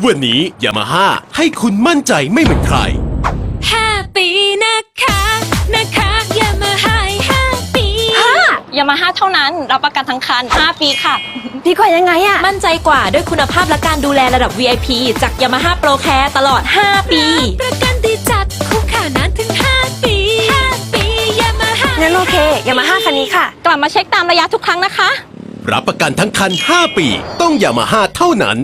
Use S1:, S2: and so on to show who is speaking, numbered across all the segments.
S1: วันนี้ยามาฮ่าให้คุณมั่นใจไม่เหมือนใคร
S2: ห้าปีนะคะ นะคะอย่ามาหายห้าปี
S3: ยามาฮ่าเท่านั้น รับประกันทั้งคัน 5 ปีค่ะ
S4: ดีกว่ายังไงอะ
S2: มั่นใจกว่าด้วยคุณภาพและการดูแลระดับ VIP จาก Yamaha Pro Care ตลอด 5 ปี ประกันดีจัดคุ้มค่านานถึง5ปี5ปียามาฮ่า
S4: งั้นโอเคยามาฮ่าคันนี้ค่ะ
S3: กลับมาเช็คตามระยะทุกครั้งนะคะ
S1: รับประกันทั้งคัน 5 ปี ต้องยามาฮ่าเท่านั้น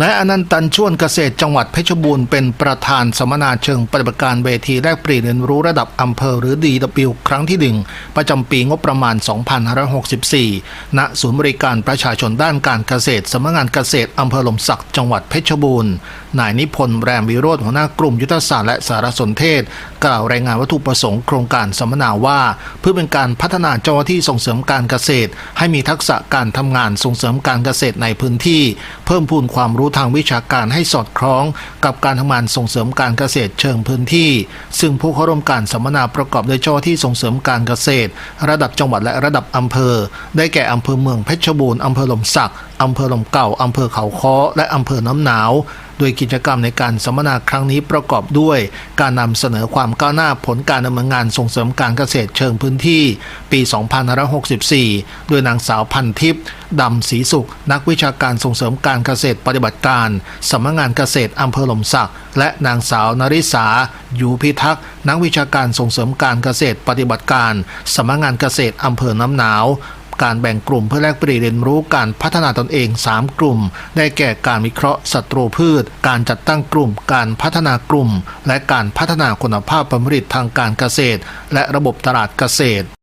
S5: นายอนันต์ตันชวนเกษตรจังหวัดเพชรบูรณ์เป็นประธานสัมมนาเชิงปฏิบัติการเวทีแลกเปลี่ยนเรียนรู้ระดับอำเภอหรือ DW ครั้งที่หนึ่งประจำปีงบประมาณ 2564 ณ ศูนย์บริการประชาชนด้านการเกษตรสำนักงานเกษตรอำเภอหลมสักจังหวัดเพชรบูรณ์ นายนิพนธ์แรมวิโรธหัวหน้ากลุ่มยุทธศาสตร์และสารสนเทศกล่าวรายงานวัตถุประสงค์โครงการสัมมนาว่า เพื่อเป็นการพัฒนาเจ้าหน้าที่ส่งเสริมการเกษตร ให้มีทักษะการทำงานส่งเสริมการเกษตรในพื้นที่ เพิ่มพูนความรู้ทางวิชาการให้สอดคล้อง กับการทำงานส่งเสริมการเกษตรเชิงพื้นที่ ซึ่งผู้เข้าร่วมการสัมมนาประกอบด้วยเจ้าหน้าที่ส่งเสริมการเกษตร ระดับจังหวัดและระดับอำเภอ ได้แก่อำเภอเมืองเพชรบูรณ์อำเภอหลมสัก อำเภอหลมเก่าอำเภอเขาค้อและอำเภอน้ำหนาว โดยกิจกรรมในการสัมมนาครั้งนี้ประกอบด้วย การนำเสนอความก้าวหน้าผลการดำเนินงานส่งเสริมการเกษตรเชิงพื้นที่ ปี2564 โดยนางสาวพันทิพย์ดำศรีสุข นักวิชาการส่งเสริมการเกษตรปฏิบัติการสำนักงานเกษตรอำเภอหลมสัก และนางสาวนริษาอยู่พิทักษ์นักวิชาการส่งเสริมการเกษตรปฏิบัติการสำนักงานเกษตรอำเภอน้ำหนาว การแบ่งกลุ่มเพื่อแลกเปลี่ยนเรียนรู้การพัฒนาตนเอง 3 กลุ่ม ได้แก่การวิเคราะห์ศัตรูพืช การจัดตั้งกลุ่ม การพัฒนากลุ่ม และการพัฒนาคุณภาพผลผลิตทางการเกษตร และระบบตลาดเกษตร